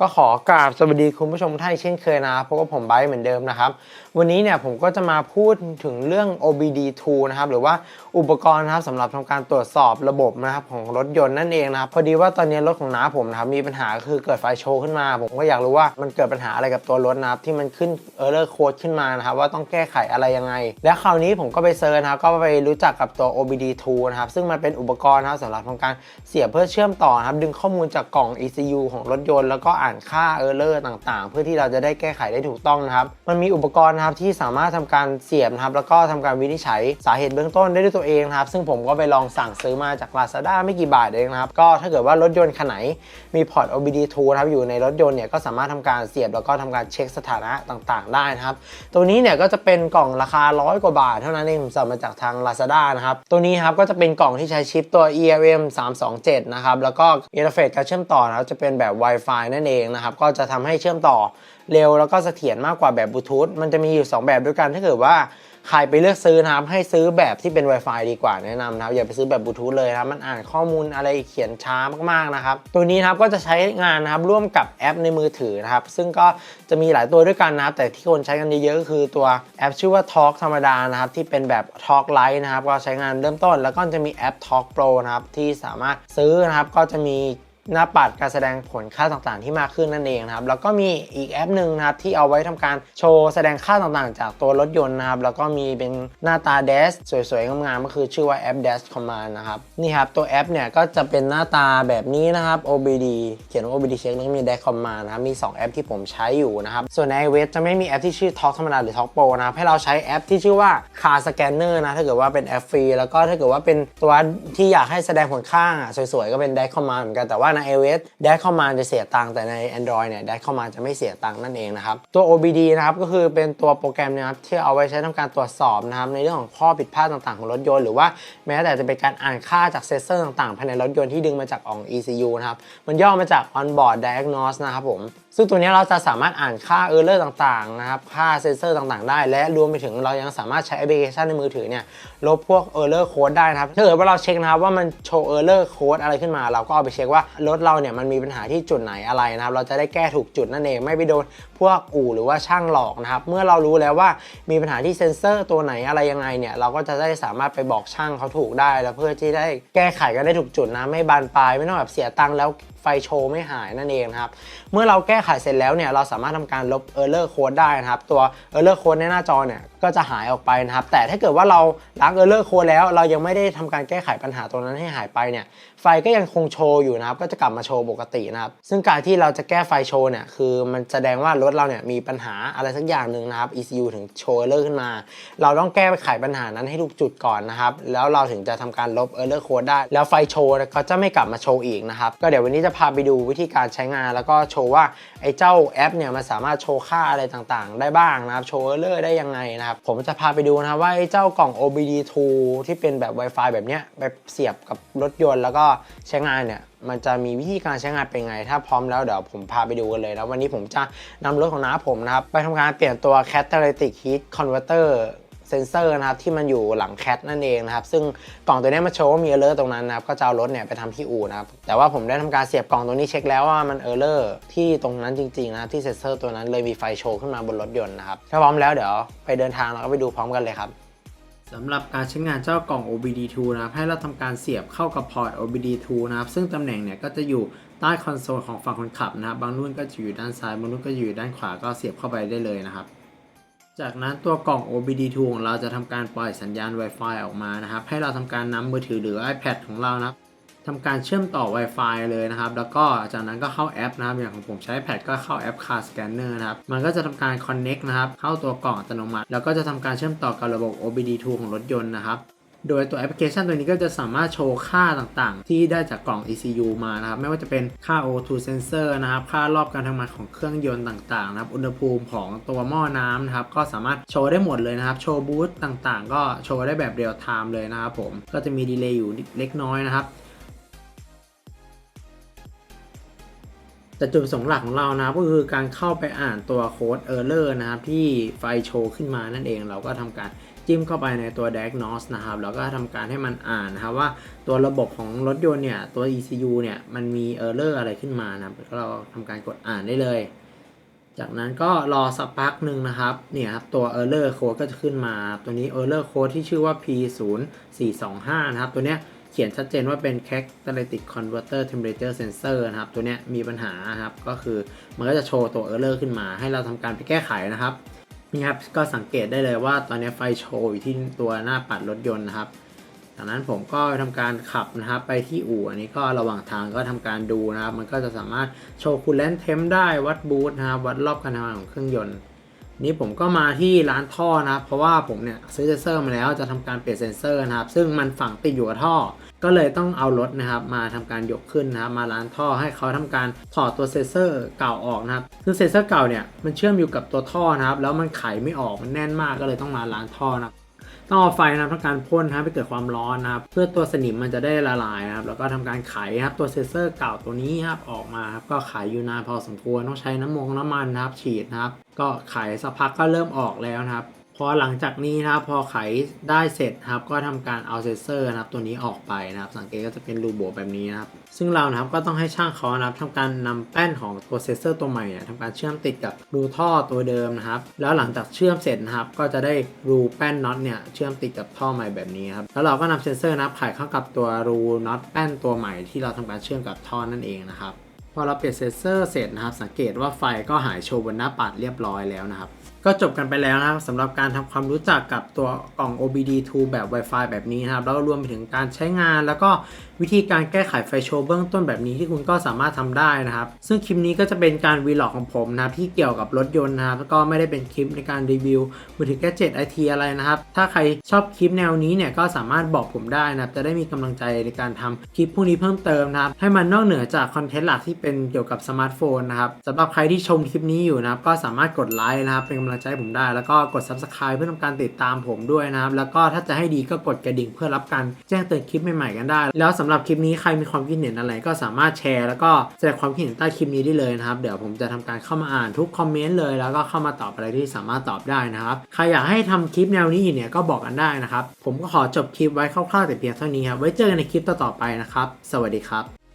ก็ขอกราบสวัสดีคุณผู้ชมท่านเช่นเคยนะครับพบกับผมไบร์เหมือนเดิมนะครับ วันนี้เนี่ยผมก็จะมาพูดถึงเรื่อง OBD2 นะครับหรือว่าอุปกรณ์นะครับสำหรับทำการตรวจสอบระบบนะครับของรถยนต์นั่นเองนะครับพอดีว่าตอนนี้รถของน้าผมนะครับมีปัญหาคือเกิดไฟโชว์ขึ้นมา ผมก็อยากรู้ว่ามันเกิดปัญหาอะไรกับตัวรถนะครับที่มันขึ้น error code ขึ้นมานะครับว่าต้องแก้ไขอะไรยังไง และคราวนี้ผมก็ไปเซิร์ชนะครับก็ไปรู้จักกับตัว OBD2 นะครับซึ่งมันเป็นอุปกรณ์นะครับสำหรับทำการเสียบเพื่อเชื่อมต่อนะครับดึงข้อมูลจากกล่อง ECU ของรถยนต์แล้วก็อ่านค่า error ต่างๆ เพื่อที่เราจะได้แก้ไขได้ถูกต้องนะครับมันมีอุปกรณ์นะครับที่สามารถทำการเสียบนะครับแล้วก็ทำการวินิจฉัยสาเหตุเบื้องต้นได้ด้วยตัวเองนะครับซึ่งผมก็ไปลองสั่งซื้อมาจาก Lazada ไม่กี่บาทเองนะครับก็ถ้าเกิดว่ารถยนต์คันไหนมีพอร์ต OBD2 นะครับอยู่ในรถยนต์เนี่ยก็สามารถทำการเสียบแล้วก็ทำการเช็คสถานะต่างๆ ได้นะครับตัวนี้เนี่ยก็จะเป็นกล่องราคาร้อยกว่าบาท เท่านั้นเองผมสั่งมาจากทาง Lazada นะครับตัวนี้ครับก็จะเป็นกล่องที่ใช้ชิปตัว ELM 327นะครับแล้วก็อินเทอร์เฟซการเชื่อมต่อนะครับจะเป็นแบบ Wi-Fi นั่นเองนะครับ ก็จะทำให้เชื่อมต่อเร็วแล้วก็เสถียรมากกว่าแบบบลูทูธมันจะมีอยู่ 2 แบบด้วยกันถ้าเกิดว่าใครไปเลือกซื้อนะครับให้ซื้อแบบที่เป็น Wi-Fi ดีกว่าแนะนำนะครับอย่าไปซื้อแบบบลูทูธเลยนะครับมันอ่านข้อมูลอะไรเขียนช้ามากๆนะครับตัวนี้นะครับก็จะใช้งานนะครับร่วมกับแอปในมือถือนะครับซึ่งก็จะมีหลายตัวด้วยกันนะครับแต่ที่คนใช้กันเยอะๆก็คือตัวแอปชื่อว่า Talk ธรรมดานะครับที่เป็นแบบ Talk Lite นะครับก็ใช้งานเริ่มต้น แล้วก็จะมีแอป Talk Pro นะครับที่สามารถซื้อนะครับก็จะมี หน้าปัดการแสดงผลค่าต่างๆ ที่มากขึ้นนั่นเองนะครับ แล้วก็มีอีกแอปหนึ่งนะครับที่เอาไว้ทำการโชว์แสดงค่าต่างๆ จากตัวรถยนต์นะครับ แล้วก็มีเป็นหน้าตา Dash สวยๆ งามๆ ก็คือชื่อว่าแอป Dash Command นะครับ นี่ครับ ตัวแอปเนี่ยก็จะเป็นหน้าตาแบบนี้นะครับ OBD เขียนว่า OBD Check แล้วก็มี Dash Command นะครับ มี 2 แอปที่ผมใช้อยู่นะครับ ส่วนใน iOS จะไม่มีแอปที่ชื่อ Talk ธรรมดาหรือ Talk Pro นะครับ ให้เราใช้แอปที่ชื่อว่า Car Scanner นะ ถ้าเกิดว่าเป็นแอปฟรี แล้วก็ถ้าเกิดว่าเป็นตัวที่อยากให้แสดงผลข้างอะสวยๆ ก็เป็น Dash Command เหมือนกัน แต่ว่าใน iOS ได้เข้ามาจะเสียตังค์แต่ใน Android เนี่ยได้เข้ามาจะไม่เสียตังค์นั่นเองนะครับตัว OBD นะครับก็คือเป็นตัวโปรแกรมนะครับที่เอาไว้ใช้ทำการตรวจสอบนะครับในเรื่องของข้อผิดพลาดต่างๆของรถยนต์หรือว่าแม้แต่จะเป็นการอ่านค่าจากเซนเซอร์ต่างๆภายในรถยนต์ที่ดึงมาจากอ่อง ECU นะครับมันย่อมาจาก onboard diagnose นะครับผม ซึ่งตัวนี้เราจะสามารถอ่านค่า error ต่างๆนะครับ ค่าเซนเซอร์ต่างๆ ได้ และรวมไปถึงเรายังสามารถใช้แอปพลิเคชันในมือถือเนี่ยลบพวก error code ได้นะครับ ถ้าเกิดว่าเราเช็คนะครับว่ามันโชว์ error code อะไรขึ้นมา เราก็เอาไปเช็คว่ารถเราเนี่ยมันมีปัญหาที่จุดไหนอะไรนะครับ เราจะได้แก้ถูกจุดนั่นเองไม่ไปโดนพวกอู่หรือว่าช่างหลอกนะครับ เมื่อเรารู้แล้วว่ามีปัญหาที่เซนเซอร์ตัวไหนอะไรยังไงเนี่ยเราก็จะได้สามารถไปบอกช่างเขาถูกได้ แล้วเพื่อที่ได้แก้ไขกันได้ถูกจุดนะไม่บานปลายไม่ต้องแบบเสียตังค์แล้ว ฟโชว์ไม่หายนั่นเองครับ เมื่อเราแก้ไขเสร็จแล้วเนี่ยเราสามารถทำการลบ error code ได้นะครับ ตัว error code ในหน้าจอเนี่ยก็จะหายออกไปนะครับ แต่ถ้าเกิดว่าเราล้าง error code แล้ว เรายังไม่ได้ทำการแก้ไขปัญหาตรงนั้นให้หายไปเนี่ยไฟก็ยังคงโชว์อยู่นะครับ ก็จะกลับมาโชว์ปกตินะครับ ซึ่งการที่เราจะแก้ไฟโชว์เนี่ยคือมันแสดงว่ารถเราเนี่ยมีปัญหาอะไรสักอย่างหนึ่งนะครับ ECU ถึงโชว์ error ขึ้นมา เราต้องแก้ไขปัญหานั้นให้ถูกจุดก่อนนะครับแล้วเราถึงจะทำการลบ error code ได้ แล้วไฟโชว์ก็จะไม่กลับมาโชว์อีกนะครับก็เดี๋ยววันนี้จะพาไปดูวิธีการใช้งานแล้วก็โชว์ว่าไอ้เจ้าแอปเนี่ยมันสามารถโชว์ค่าอะไรต่างๆ ได้บ้างนะครับโชว์ error ได้ยังไงนะครับผมจะพาไปดูนะครับว่าไอ้เจ้ากล่อง OBD2 ที่เป็นแบบ Wi-Fi แบบเนี้ยแบบเสียบกับรถยนต์แล้วก็ใช้งานเนี่ยมันจะมีวิธีการใช้งานเป็นไง ถ้าพร้อมแล้วเดี๋ยวผมพาไปดูกันเลยนะวันนี้ผมจะนำรถของน้าผมนะครับไปทำการเปลี่ยนตัว Catalytic Heat Converter เซนเซอร์นะครับที่มันอยู่หลังแคทนั่นเองนะครับซึ่งกล่องตัวนี้มาโชว์ว่ามีเออร์เลอร์ตรงนั้นนะครับก็จะเอารถเนี่ยไปทำที่อู่นะครับแต่ว่าผมได้ทำการเสียบกล่องตัวนี้เช็คแล้วว่ามันเออร์เลอร์ที่ตรงนั้นจริงๆนะครับที่เซนเซอร์ตัวนั้นเลยมีไฟโชว์ขึ้นมาบนรถยนต์นะครับถ้าพร้อมแล้วเดี๋ยวไปเดินทางแล้วก็ไปดูพร้อมกันเลยครับสำหรับการใช้งานเจ้ากล่อง OBD2 นะครับให้เราทำการเสียบเข้ากับพอร์ต OBD2 นะครับซึ่งตำแหน่งเนี่ยก็จะอยู่ใต้คอนโซลของฝั่งคนขับนะครับบางรุ่นก็จะอยู่ด้านซ้ายบางรุ่นก็อยู่ด้านขวาก็เสียบเข้าไปได้เลยนะครับ จากนั้นตัวกล่อง OBD2 ของเราจะทำการปล่อยสัญญาณ Wi-Fi ออกมานะครับ ให้เราทำการนำมือถือหรือ iPad ของเรานะครับทำการเชื่อมต่อ Wi-Fi เลยนะครับ แล้วก็จากนั้นก็เข้าแอปนะครับ อย่างของผมใช้ iPad ก็เข้าแอป Car Scanner นะครับ มันก็จะทำการ Connect นะครับ เข้าตัวกล่องอัตโนมัติ แล้วก็จะทำการเชื่อมต่อกับระบบ OBD2 ของรถยนต์นะครับ โดยตัวแอปพลิเคชันตัวนี้ก็จะสามารถโชว์ค่าต่างๆ ที่ได้จากกล่อง ECU มานะครับ ไม่ว่าจะเป็นค่า O2 sensor นะครับ ค่ารอบการทำงานของเครื่องยนต์ต่างๆนะครับ อุณหภูมิของตัวหม้อน้ำนะครับ ก็สามารถโชว์ได้หมดเลยนะครับ โชว์บูตต่างๆ ก็โชว์ได้แบบเรียลไทม์เลยนะครับผม ก็จะมีดีเลย์อยู่เล็กน้อยนะครับแต่จุดประสงค์หลักของเรานะครับก็คือการเข้าไปอ่านตัวโค้ด Error นะครับที่ไฟโชว์ขึ้นมานั่นเองเราก็ทำการ จิ้มเข้าไปในตัว Diagnose นะครับ แล้วก็ทำการให้มันอ่านนะครับว่าตัวระบบของรถยนต์เนี่ย ตัว ECU เนี่ยมันมี Error อะไรขึ้นมานะครับแล้วเราทำการกดอ่านได้เลย จากนั้นก็รอสักพักหนึ่งนะครับ เนี่ยครับตัว error code ก็จะขึ้นมา ตัวนี้ error code ที่ชื่อว่า p 0 4 2 5 นะครับ ตัวเนี้ยเขียนชัดเจนว่าเป็น catalytic converter temperature sensor นะครับ ตัวเนี้ยมีปัญหาครับ ก็คือมันก็จะโชว์ตัว error ขึ้นมา ให้เราทำการไปแก้ไขนะครับ นี่ครับก็สังเกตได้เลยว่าตอนนี้ไฟโชว์อยู่ที่ตัวหน้าปัดรถยนต์นะครับจากนั้นผมก็ทำการขับนะครับไปที่อู่อันนี้ก็ระหว่างทางก็ทำการดูนะครับ มันก็จะสามารถโชว์คูลเลนเทมได้วัดบูทนะครับวัดรอบการทำงานของเครื่องยนต์ นี่ผมก็มาที่ร้านท่อนะครับ เพราะว่าผมเนี่ยซื้อเซนเซอร์มาแล้วจะทำการเปลี่ยนเซนเซอร์นะครับ ซึ่งมันฝังติดอยู่กับท่อ ก็เลยต้องเอารถนะครับมาทำการยกขึ้นนะครับมาร้านท่อให้เขาทำการถอดตัวเซนเซอร์เก่าออกนะครับซึ่งเซนเซอร์เก่าเนี่ยมันเชื่อมอยู่กับตัวท่อนะครับแล้วมันไขไม่ออกมันแน่นมากก็เลยต้องมาล้างท่อนะต้องเอาไฟนะครับทำการพ่นนะครับให้เกิดความร้อนนะครับเพื่อตัวสนิมมันจะได้ละลายนะครับแล้วก็ทำการไขครับตัวเซนเซอร์เก่าตัวนี้ครับออกมาครับก็ไขอยู่นานพอสมควรต้องใช้น้ำมงน้ำมันนะครับฉีดนะครับก็ไขสักพักก็เริ่มออกแล้วนะครับ พอหลังจากนี้นะครับพอไขได้เสร็จนะครับก็ทำการเอาเซนเซอร์นะครับตัวนี้ออกไปนะครับ สังเกตก็จะเป็นรูโบแบบนี้นะครับ ซึ่งเรานะครับก็ต้องให้ช่างเขานะครับทำการนำแป้นของตัวเซนเซอร์ตัวใหม่เนี่ยทำการเชื่อมติดกับรูท่อตัวเดิมนะครับ แล้วหลังจากเชื่อมเสร็จนะครับ ก็จะได้รูแป้นน็อตเนี่ยเชื่อมติดกับท่อใหม่แบบนี้ครับแล้วเราก็นำเซนเซอร์นะครับไขเข้ากับตัวรูน็อตแป้นตัวใหม่ที่เราทำการเชื่อมกับท่อนั่นเองนะครับพอเราเปลี่ยนเซนเซอร์เสร็จนะครับ สังเกตว่าไฟก็หายโชว์บนหน้าปัดเรียบร้อยแล้วนะครับ ก็จบกันไปแล้วนะครับสำหรับการทำความรู้จักกับตัวกล่อง OBD2 แบบ Wi-Fi แบบนี้นะครับ แล้วก็รวมไปถึงการใช้งาน แล้วก็วิธีการแก้ไขไฟโชว์เบื้องต้นแบบนี้ที่คุณก็สามารถทำได้นะครับ ซึ่งคลิปนี้ก็จะเป็นการวีล็อกของผมนะครับที่เกี่ยวกับรถยนต์นะครับแล้วก็ไม่ได้เป็นคลิปในการรีวิวมือถือแกจ็ตไอทีอะไรนะครับ ถ้าใครชอบคลิปแนวนี้เนี่ยก็สามารถบอกผมได้นะครับจะได้มีกำลังใจในการทำคลิปพวกนี้เพิ่มเติมนะครับให้มันนอกเหนือจากคอนเทนต์หลักที่เป็นเกี่ยวกับสมาร์ทโฟนนะครับสำหรับใครที่ชมคลิปนี้อยู่นะครับก็สามารถกดไลค์นะครับเป็นกำลังใจให้ผมได้ แล้วก็กด subscribe เพื่อทำการติดตามผมด้วยนะครับ แล้วก็ถ้าจะให้ดีก็กดกระดิ่งเพื่อรับการแจ้งเตือนคลิปใหม่ๆกันได้ แล้วสำหรับคลิปนี้ใครมีความคิดเห็นอะไรก็สามารถแชร์ แล้วก็แสดงความคิดเห็นใต้คลิปนี้ได้เลยนะครับ เดี๋ยวผมจะทำการเข้ามาอ่านทุกคอมเมนต์เลย แล้วก็เข้ามาตอบอะไรที่สามารถตอบได้นะครับใครอยากให้ทำคลิปแนวนี้อีกเนี่ยก็บอกกันได้นะครับผมก็ขอจบคลิปไว้คร่าวๆแต่เพียงเท่านี้ครับไว้เจอกันในคลิปต่อๆไปนะครับ สวัสดีครับ